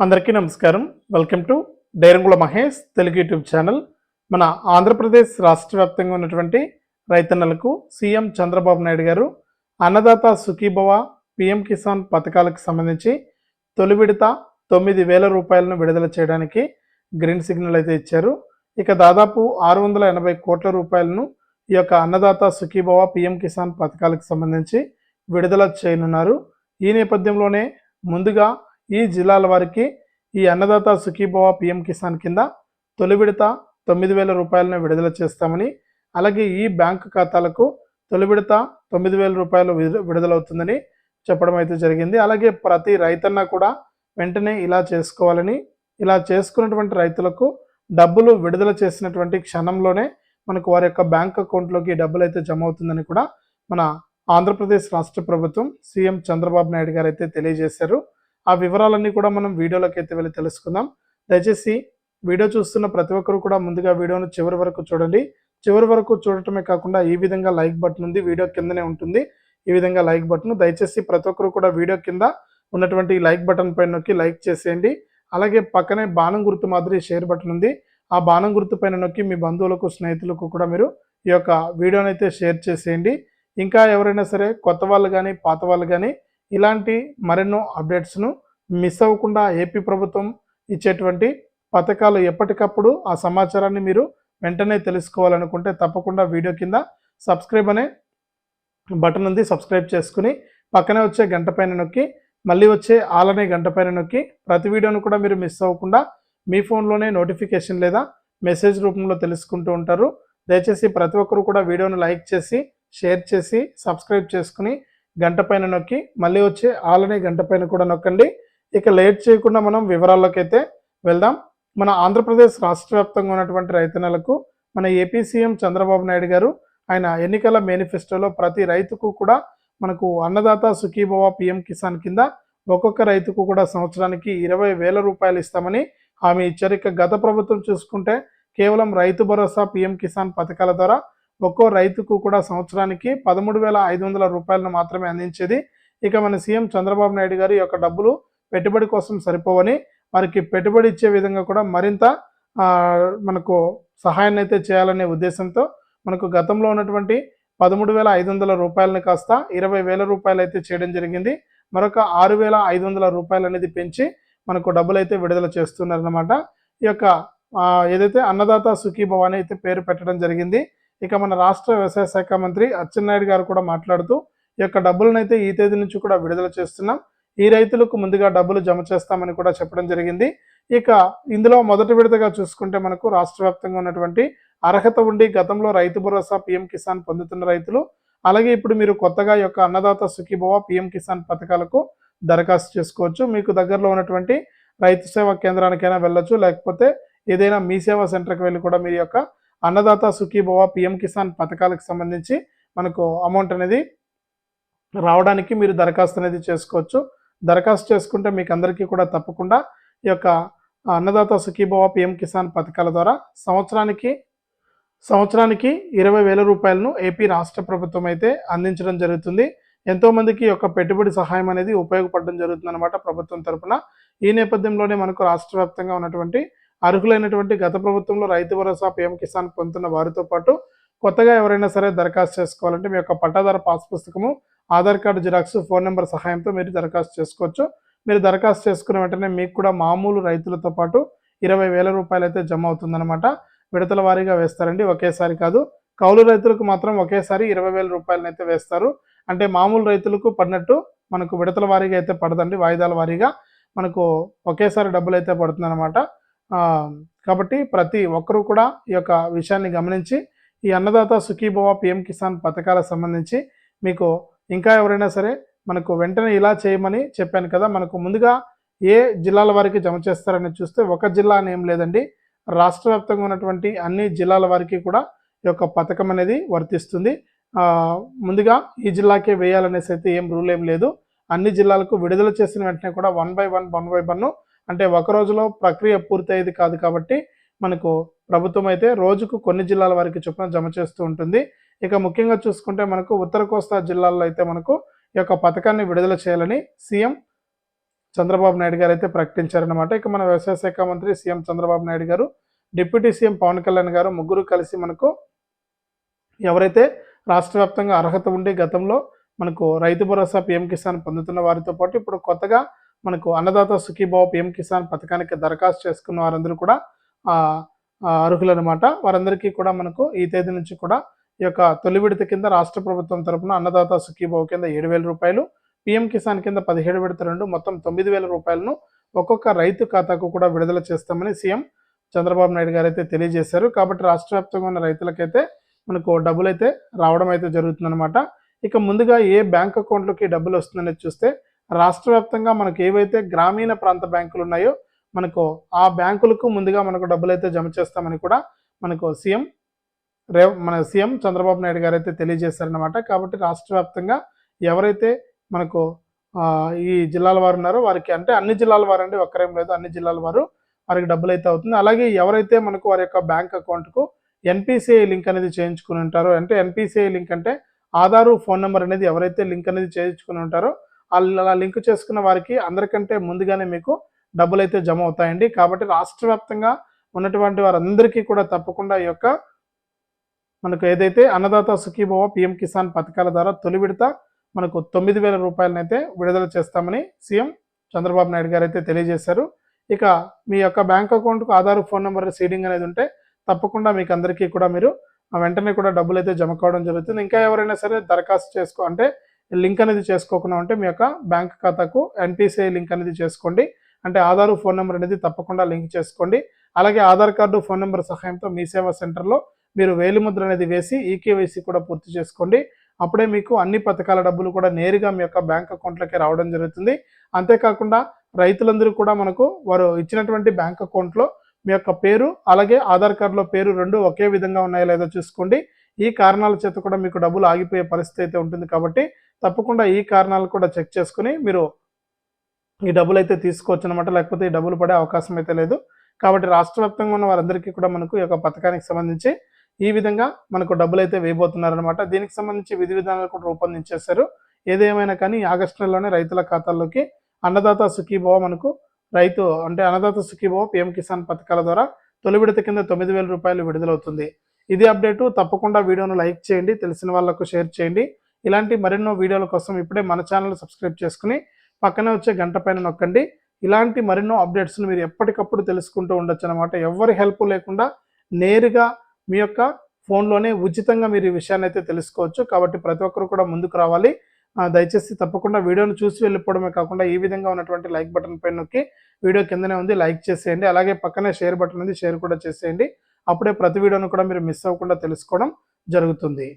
అందరికీ నమస్కారం. Welcome to Dairangula Mahesh Telugu YouTube channel. మన ఆంధ్రప్రదేశ్ రాష్ట్ర వ్యాప్తంగా ఉన్నటువంటి రైతన్నలకు సీఎం చంద్రబాబు నాయుడు గారు అన్నదాత సుఖీభవ పిఎం కిసాన్ పథకాలకు సంబంధించి తొలి విడత తొమ్మిది వేల రూపాయలను విడుదల చేయడానికి గ్రీన్ సిగ్నల్ అయితే ఇచ్చారు. ఇక దాదాపు ఆరు వందల ఎనభై కోట్ల రూపాయలను ఈ యొక్క అన్నదాత సుఖీభవ పిఎం కిసాన్ పథకాలకు సంబంధించి విడుదల చేయనున్నారు. ఈ నేపథ్యంలోనే ముందుగా ఈ జిల్లాల వారికి ఈ అన్నదాత సుఖీభవ పిఎం కిసాన్ కింద తొలి విడత తొమ్మిది వేల రూపాయలను విడుదల చేస్తామని అలాగే ఈ బ్యాంకు ఖాతాలకు తొలి విడత తొమ్మిది వేల రూపాయలు విడుదలవుతుందని చెప్పడం అయితే జరిగింది. అలాగే ప్రతి రైతన్న కూడా వెంటనే ఇలా చేసుకోవాలని ఇలా చేసుకున్నటువంటి రైతులకు డబ్బులు విడుదల చేసినటువంటి క్షణంలోనే మనకు వారి యొక్క బ్యాంక్ అకౌంట్లోకి డబ్బులు అయితే జమ అవుతుందని కూడా మన ఆంధ్రప్రదేశ్ రాష్ట్ర ప్రభుత్వం సీఎం చంద్రబాబు నాయుడు గారు అయితే తెలియజేశారు. ఆ వివరాలన్నీ కూడా మనం వీడియోలోకి అయితే వెళ్ళి తెలుసుకుందాం. దయచేసి వీడియో చూస్తున్న ప్రతి ఒక్కరు కూడా ముందుగా వీడియోను చివరి వరకు చూడండి. చివరి వరకు చూడటమే కాకుండా ఈ విధంగా లైక్ బటన్ ఉంది వీడియో కిందనే ఉంటుంది. ఈ విధంగా లైక్ బటన్ దయచేసి ప్రతి ఒక్కరు కూడా వీడియో కింద ఉన్నటువంటి లైక్ బటన్ పైన నొక్కి లైక్ చేసేయండి. అలాగే పక్కనే బాణం గుర్తు మాదిరి షేర్ బటన్ ఉంది. ఆ బాణం గుర్తు పైన నొక్కి మీ బంధువులకు స్నేహితులకు కూడా మీరు ఈ యొక్క వీడియోనైతే అయితే షేర్ చేసేయండి. ఇంకా ఎవరైనా సరే కొత్త వాళ్ళు కానీ పాత వాళ్ళు కానీ ఇలాంటి మరెన్నో అప్డేట్స్ను మిస్ అవ్వకుండా ఏపీ ప్రభుత్వం ఇచ్చేటువంటి పథకాలు ఎప్పటికప్పుడు ఆ సమాచారాన్ని మీరు వెంటనే తెలుసుకోవాలనుకుంటే తప్పకుండా వీడియో కింద సబ్స్క్రైబ్ అనే బటన్ ఉంది. సబ్స్క్రైబ్ చేసుకుని పక్కనే వచ్చే గంట పైన నొక్కి మళ్ళీ వచ్చే ఆలనే గంట పైన నొక్కి ప్రతి వీడియోను కూడా మీరు మిస్ అవ్వకుండా మీ ఫోన్లోనే నోటిఫికేషన్ లేదా మెసేజ్ రూపంలో తెలుసుకుంటూ ఉంటారు. దయచేసి ప్రతి ఒక్కరు కూడా వీడియోను లైక్ చేసి షేర్ చేసి సబ్స్క్రైబ్ చేసుకుని గంట పైన నొక్కి మళ్ళీ వచ్చే ఆల్ గంట పైన కూడా నొక్కండి. ఇక లేట్ చేయకుండా మనం వివరాల్లోకి అయితే వెళ్దాం. మన ఆంధ్రప్రదేశ్ రాష్ట్ర వ్యాప్తంగా ఉన్నటువంటి రైతన్నలకు మన ఏపీ సీఎం చంద్రబాబు నాయుడు గారు ఆయన ఎన్నికల మేనిఫెస్టోలో ప్రతి రైతుకు కూడా మనకు అన్నదాత సుఖీభవ పిఎం కిసాన్ కింద ఒక్కొక్క రైతుకు కూడా సంవత్సరానికి ఇరవై వేల రూపాయలు ఇస్తామని హామీ ఇచ్చారు. ఇక గత ప్రభుత్వం చూసుకుంటే కేవలం రైతు భరోసా పిఎం కిసాన్ పథకాల ద్వారా ఒక్కో రైతుకు కూడా సంవత్సరానికి పదమూడు వేల ఐదు వందల రూపాయలను మాత్రమే అందించేది. ఇక మన సీఎం చంద్రబాబు నాయుడు గారి యొక్క డబ్బులు పెట్టుబడి కోసం సరిపోవని వారికి పెట్టుబడి ఇచ్చే విధంగా కూడా మరింత మనకు సహాయాన్ని అయితే చేయాలనే ఉద్దేశంతో మనకు గతంలో ఉన్నటువంటి పదమూడు వేల ఐదు వందల రూపాయలని కాస్త ఇరవై వేల రూపాయలు అయితే చేయడం జరిగింది. మరొక ఆరు వేల ఐదు వందల రూపాయలు అనేది పెంచి మనకు డబ్బులు అయితే విడుదల చేస్తున్నారన్నమాట. ఈ యొక్క ఏదైతే అన్నదాత సుఖీభవ అని అయితే పేరు పెట్టడం జరిగింది. ఇక మన రాష్ట్ర వ్యవసాయ శాఖ మంత్రి అచ్చెన్నాయుడు గారు కూడా మాట్లాడుతూ ఈ యొక్క డబ్బులనైతే అయితే ఈ తేదీ నుంచి కూడా విడుదల చేస్తున్నాం. ఈ రైతులకు ముందుగా డబ్బులు జమ చేస్తామని కూడా చెప్పడం జరిగింది. ఇక ఇందులో మొదటి విడతగా చూసుకుంటే మనకు రాష్ట్ర వ్యాప్తంగా ఉన్నటువంటి అర్హత ఉండి గతంలో రైతు భరోసా పిఎం కిసాన్ పొందుతున్న రైతులు అలాగే ఇప్పుడు మీరు కొత్తగా యొక్క అన్నదాత సుఖీభవ పిఎం కిసాన్ పథకాలకు దరఖాస్తు చేసుకోవచ్చు. మీకు దగ్గరలో ఉన్నటువంటి రైతు సేవా కేంద్రానికైనా వెళ్ళొచ్చు లేకపోతే ఏదైనా మీ సేవా సెంటర్కి వెళ్ళి కూడా మీ యొక్క అన్నదాత సుఖీభవ పిఎం కిసాన్ పథకాలకు సంబంధించి మనకు అమౌంట్ అనేది రావడానికి మీరు దరఖాస్తు అనేది చేసుకోవచ్చు. దరఖాస్తు చేసుకుంటే మీకు అందరికీ కూడా తప్పకుండా ఈ యొక్క అన్నదాత సుఖీభవ పిఎం కిసాన్ పథకాల ద్వారా సంవత్సరానికి సంవత్సరానికి ఇరవై వేల రూపాయలను ఏపీ రాష్ట్ర ప్రభుత్వం అయితే అందించడం జరుగుతుంది. ఎంతోమందికి యొక్క పెట్టుబడి సహాయం అనేది ఉపయోగపడడం జరుగుతుంది అనమాట ప్రభుత్వం తరపున. ఈ నేపథ్యంలోనే మనకు రాష్ట్ర వ్యాప్తంగా ఉన్నటువంటి అర్హులైనటువంటి గత ప్రభుత్వంలో రైతు భరోసా పిఎం కిసాన్ పొందుతున్న వారితో పాటు కొత్తగా ఎవరైనా సరే దరఖాస్తు చేసుకోవాలంటే మీ యొక్క పట్టాదార పాస్ పుస్తకము Aadhaar card xerox phone number సహాయంతో మీరు దరఖాస్తు చేసుకోవచ్చు. మీరు దరఖాస్తు చేసుకున్న వెంటనే మీకు కూడా మామూలు రైతులతో పాటు ఇరవై వేల రూపాయలు అయితే జమ అవుతుందన్నమాట. విడతల వారీగా వేస్తారండి ఒకేసారి కాదు. కౌలు రైతులకు మాత్రం ఒకేసారి ఇరవై వేల రూపాయలను అయితే వేస్తారు. అంటే మామూలు రైతులకు పడినట్టు మనకు విడతల వారీగా అయితే పడదండి వాయిదాల వారీగా మనకు ఒకేసారి డబ్బులు అయితే పడుతుందన్నమాట. కాబట్టి ప్రతి ఒక్కరూ కూడా ఈ యొక్క విషయాన్ని గమనించి ఈ అన్నదాత సుఖీభవ పిఎం కిసాన్ పథకాలకు సంబంధించి మీకు ఇంకా ఎవరైనా సరే మనకు వెంటనే ఇలా చేయమని చెప్పాను కదా మనకు ముందుగా ఏ జిల్లాల వారికి జమ చేస్తారని చూస్తే ఒక జిల్లా అని ఏం లేదండి. రాష్ట్ర వ్యాప్తంగా ఉన్నటువంటి అన్ని జిల్లాల వారికి కూడా ఈ యొక్క పథకం అనేది వర్తిస్తుంది. ముందుగా ఈ జిల్లాకే వేయాలనేసి అయితే ఏం రూల్ ఏం లేదు. అన్ని జిల్లాలకు విడుదల చేసిన వెంటనే కూడా one by one one by one అంటే ఒక రోజులో ప్రక్రియ పూర్తయ్యేది కాదు కాబట్టి మనకు ప్రభుత్వం అయితే రోజుకు కొన్ని జిల్లాల వారికి చొప్పున జమ చేస్తూ ఉంటుంది. ఇక ముఖ్యంగా చూసుకుంటే మనకు ఉత్తర కోస్తా జిల్లాల్లో అయితే మనకు ఈ యొక్క పథకాన్ని విడుదల చేయాలని సీఎం చంద్రబాబు నాయుడు గారు అయితే ప్రకటించారనమాట ఇక మన వ్యవసాయ శాఖ మంత్రి సీఎం చంద్రబాబు నాయుడు గారు డిప్యూటీ సీఎం పవన్ కళ్యాణ్ గారు ముగ్గురు కలిసి మనకు ఎవరైతే రాష్ట్ర వ్యాప్తంగా అర్హత ఉండి గతంలో మనకు రైతు భరోసా పిఎం కిసాన్ పొందుతున్న వారితో పాటు ఇప్పుడు కొత్తగా మనకు అన్నదాత సుఖీభావ పిఎం కిసాన్ పథకానికి దరఖాస్తు చేసుకున్న వారందరూ కూడా అర్హులనమాట వారందరికీ కూడా మనకు ఈ తేదీ నుంచి కూడా ఈ యొక్క తొలి విడత కింద రాష్ట్ర ప్రభుత్వం తరపున అన్నదాత సుఖీభావ కింద ఏడు వేల రూపాయలు పిఎం కిసాన్ కింద పదిహేడు విడత రెండు మొత్తం తొమ్మిది వేల రూపాయలను ఒక్కొక్క రైతు ఖాతాకు కూడా విడుదల చేస్తామని సీఎం చంద్రబాబు నాయుడు గారు అయితే తెలియజేశారు. కాబట్టి రాష్ట్ర వ్యాప్తంగా ఉన్న రైతులకైతే మనకు డబ్బులు అయితే రావడం అయితే జరుగుతుందన్నమాట. ఇక ముందుగా ఏ బ్యాంక్ అకౌంట్లోకి డబ్బులు వస్తుందనేది చూస్తే రాష్ట్ర వ్యాప్తంగా మనకు ఏవైతే గ్రామీణ ప్రాంత బ్యాంకులు ఉన్నాయో మనకు ఆ బ్యాంకులకు ముందుగా మనకు డబ్బులు అయితే జమ చేస్తామని కూడా మనకు సీఎం రే మన సీఎం చంద్రబాబు నాయుడు గారు అయితే తెలియజేశారనమాట కాబట్టి రాష్ట్ర వ్యాప్తంగా ఎవరైతే మనకు ఈ జిల్లాల వారు ఉన్నారో వారికి అంటే అన్ని జిల్లాల వారు అండి ఒక్కరేం లేదు అన్ని జిల్లాల వారు వారికి డబ్బులు అయితే అవుతుంది. అలాగే ఎవరైతే మనకు వారి యొక్క బ్యాంక్ అకౌంట్కు ఎన్పిసిఐ లింక్ అనేది చేయించుకుని ఉంటారో అంటే ఎన్పిసిఐ లింక్ అంటే ఆధారు ఫోన్ నెంబర్ అనేది ఎవరైతే లింక్ అనేది చేయించుకుని ఉంటారో అలా లింక్ చేసుకున్న వారికి అందరికంటే ముందుగానే మీకు డబ్బులు అయితే జమ అవుతాయండి. కాబట్టి రాష్ట్ర వ్యాప్తంగా ఉన్నటువంటి వారందరికీ కూడా తప్పకుండా ఈ యొక్క మనకు ఏదైతే అన్నదాత సుఖీభవ పిఎం కిసాన్ పథకాల ద్వారా తొలి విడత మనకు తొమ్మిది వేల రూపాయలనైతే విడుదల చేస్తామని సీఎం చంద్రబాబు నాయుడు గారు అయితే తెలియజేశారు. ఇక మీ యొక్క బ్యాంక్ అకౌంట్కు ఆధార్ ఫోన్ నెంబర్ సీడింగ్ అనేది ఉంటే తప్పకుండా మీకు అందరికీ కూడా మీరు వెంటనే కూడా డబ్బులు అయితే జమ కావడం జరుగుతుంది. ఇంకా ఎవరైనా సరే దరఖాస్తు చేసుకో అంటే లింక్ అనేది చేసుకోకుండా ఉంటే మీ యొక్క బ్యాంక్ ఖాతాకు ఎన్పిసిఐ లింక్ అనేది చేసుకోండి. అంటే ఆధార్ ఫోన్ నెంబర్ అనేది తప్పకుండా లింక్ చేసుకోండి. అలాగే ఆధార్ కార్డు ఫోన్ నెంబర్ సహాయంతో మీ సేవా సెంటర్లో మీరు వేలిముద్ర అనేది వేసి ఈకేవైసీ కూడా పూర్తి చేసుకోండి. అప్పుడే మీకు అన్ని పథకాల డబ్బులు కూడా నేరుగా మీ యొక్క బ్యాంక్ అకౌంట్లోకి రావడం జరుగుతుంది. అంతేకాకుండా రైతులందరూ కూడా మనకు వారు ఇచ్చినటువంటి బ్యాంక్ అకౌంట్లో మీ యొక్క పేరు అలాగే ఆధార్ కార్డులో పేరు రెండు ఒకే విధంగా ఉన్నాయో లేదో చూసుకోండి. ఈ కారణాల చేత కూడా మీకు డబ్బులు ఆగిపోయే పరిస్థితి అయితే ఉంటుంది కాబట్టి తప్పకుండా ఈ కారణాలు కూడా చెక్ చేసుకుని మీరు ఈ డబ్బులు అయితే తీసుకోవచ్చు అనమాట లేకపోతే ఈ డబ్బులు పడే అవకాశం అయితే లేదు. కాబట్టి రాష్ట్ర వ్యాప్తంగా ఉన్న వారందరికీ కూడా మనకు ఈ యొక్క పథకానికి సంబంధించి ఈ విధంగా మనకు డబ్బులు అయితే వేయబోతున్నారనమాట దీనికి సంబంధించి విధి విధానాలు కూడా రూపొందించేశారు. ఏదేమైనా కానీ ఆగస్టు నెలలోనే రైతుల ఖాతాల్లోకి అన్నదాత సుఖీభవ మనకు రైతు అంటే అన్నదాత సుఖీభవ పిఎం కిసాన్ పథకాల ద్వారా తొలి విడత కింద తొమ్మిది వేల రూపాయలు విడుదలవుతుంది. ఇది అప్డేటు తప్పకుండా వీడియోను లైక్ చేయండి తెలిసిన వాళ్ళకు షేర్ చేయండి. ఇలాంటి మరెన్నో వీడియోల కోసం ఇప్పుడే మన ఛానల్ సబ్స్క్రైబ్ చేసుకుని పక్కనే వచ్చే గంట పైన నొక్కండి. ఇలాంటి మరెన్నో అప్డేట్స్ని మీరు ఎప్పటికప్పుడు తెలుసుకుంటూ ఉండొచ్చు అనమాట ఎవరి హెల్ప్ లేకుండా నేరుగా మీ యొక్క ఫోన్లోనే ఉచితంగా మీరు ఈ విషయాన్ని అయితే తెలుసుకోవచ్చు. కాబట్టి ప్రతి ఒక్కరు కూడా ముందుకు రావాలి. దయచేసి తప్పకుండా వీడియోను చూసి వెళ్ళిపోవడమే కాకుండా ఈ విధంగా ఉన్నటువంటి లైక్ బటన్ పైన నొక్కి వీడియో కిందనే ఉంది లైక్ చేసేయండి. అలాగే పక్కనే షేర్ బటన్ ఉంది షేర్ కూడా చేసేయండి. అప్పుడే ప్రతి వీడియోను కూడా మీరు మిస్ అవ్వకుండా తెలుసుకోవడం జరుగుతుంది.